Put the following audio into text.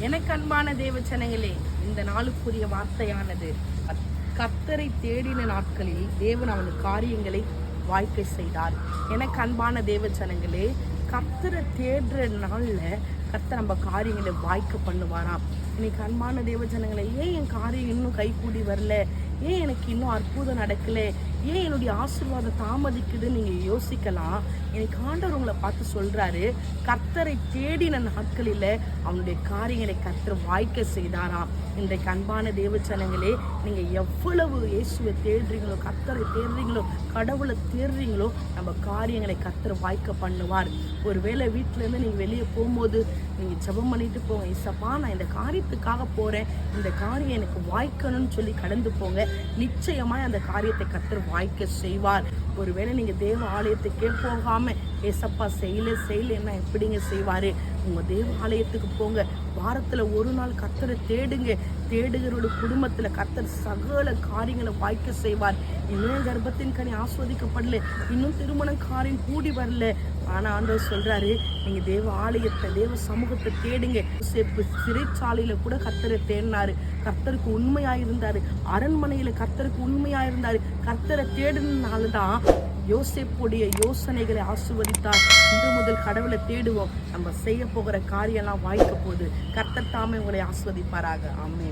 எனக்கு அன்பான தேவச்சனங்களே இந்த நாளுக்குரிய வார்த்தையானது. கத்தரை தேடின நாட்களில் தேவன் அவன் காரியங்களை வாய்க்க செய்தார். எனக்கு அன்பான தேவச்சனங்களே கத்தரை தேடுற நாளில் கத்த நம்ம காரியங்களை வாய்க்க பண்ணுவாராம். இன்னைக்கு அன்பான தேவஜனங்களே ஏன் என் காரியம் இன்னும் கைகூடி வரல? ஏன் எனக்கு இன்னும் அற்புதம் நடக்கலை? ஏன் என்னுடைய ஆசீர்வாதம் தாமதிக்குதுன்னு நீங்க யோசிக்கலாம். எனக்கு ஆண்டவர் உங்களை பார்த்து சொல்றாரு. கர்த்தரை தேடின நாட்களில் அவனுடைய காரியங்களை கர்த்தர் வாய்க்க செய்தாராம். இன்றைக்கு அன்பான தேவச்சனங்களே நீங்க எவ்வளவு இயேசுவை தேடுறீங்களோ கர்த்தரை தேடுறீங்களோ கடவுளை தேடுறீங்களோ நம்ம காரியங்களை கர்த்தர் வாய்க்க பண்ணுவார். ஒருவேளை வீட்டுல இருந்து நீங்க வெளியே போகும்போது நீங்க ஜெபம் பண்ணிட்டு போங்க இசப்பா நான் இந்த காரியத்துக்காக போறேன். இந்த காரியம் எனக்கு வாய்க்கணும்னு சொல்லி கடந்து போங்க. நிச்சயமாய் அந்த காரியத்தை கர்த்தர் வாய்க்க செய்வார். ஒருவேளை நீங்க தேவ ஆலயத்துக்கே போகாம ஏசப்பா செய்யல செய்யலன்னா எப்படிங்க செய்வாரு? உங்கள் தேவ ஆலயத்துக்கு போங்க. வாரத்தில் ஒரு நாள் கர்த்தரை தேடுங்க. தேடுகிறோட குடும்பத்தில் கர்த்தர் சகல காரியங்களை வாய்க்க செய்வார். இன்னும் கர்ப்பத்தின் கனி ஆஸ்வதிக்கப்படல. இன்னும் திருமணம் காரியம் கூடி வரல. ஆனால் ஆண்டவர் சொல்கிறாரு நீங்கள் தேவ ஆலயத்தை தேவ சமூகத்தை தேடுங்க. யோசேப்பு சிறைச்சாலையில கூட கர்த்தரை தேடினார். கர்த்தருக்கு உண்மையாக இருந்தார் அரண்மனையில் கர்த்தருக்கு உண்மையாக இருந்தார் கர்த்தரை தேடினால தான் யோசிப்புடைய யோசனைகளை ஆசிர்வதித்தார். இன்று முதல் கடவுளை தேடுவோம். நம்ம செய்ய போகிற காரியம்லாம் வாய்க்க போகுது கர்த்தத்தாமே உங்களை ஆஸ்வதிப்பாராக அம்மே